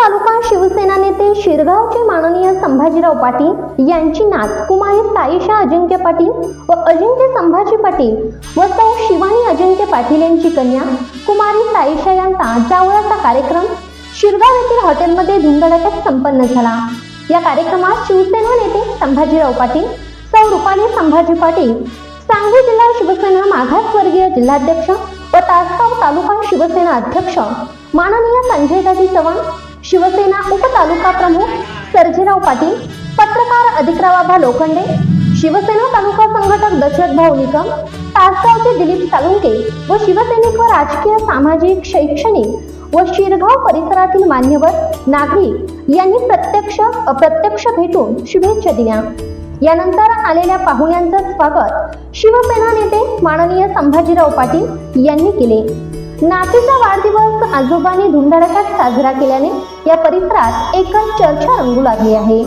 तालुका शिवसेना नेते शिरगावचे माननीय संभाजीराव पाटील यांची नाचकुमारी साईशा अजिंक्य पाटील व अजिंक्य संभाजी पाटील व सौ शिवानी अजिंक्य पाटील यांची कन्या कुमारी साईशा यांचा जावळाचा कार्यक्रम शिरगाव येथील हॉटेलमध्ये धुमधडाक्यात संपन्न झाला. या कार्यक्रमात शिवसेना नेते संभाजीराव पाटील सौ रुपाली संभाजी पाटील सांगली जिल्हा शिवसेना मागासवर्गीय जिल्हाध्यक्ष व तासगाव तालुका शिवसेना अध्यक्ष माननीय संजय दादी चव्हाण शिवसेना उपतालुका प्रमुख सर्जेराव पाटील पत्रकार अधिकरावाभा लोखंडे शिवसेना तालुका संघटक दशरथभाऊ निकम तासगावचे दिलीप सालुंके व शिवसैनिक व राजकीय सामाजिक शैक्षणिक व शिरगाव परिसरातील मान्यवर नागरिक यांनी प्रत्यक्ष अप्रत्यक्ष भेटून शुभेच्छा दिल्या. यानंतर आलेल्या पाहुण्यांचं स्वागत शिवसेना नेते माननीय संभाजीराव पाटील यांनी केले. नातीचा वाढदिवस आजोबांनी धुमधडाक्यात साजरा केल्याने या परिसरात एकच चर्चा रंगू लागली आहे.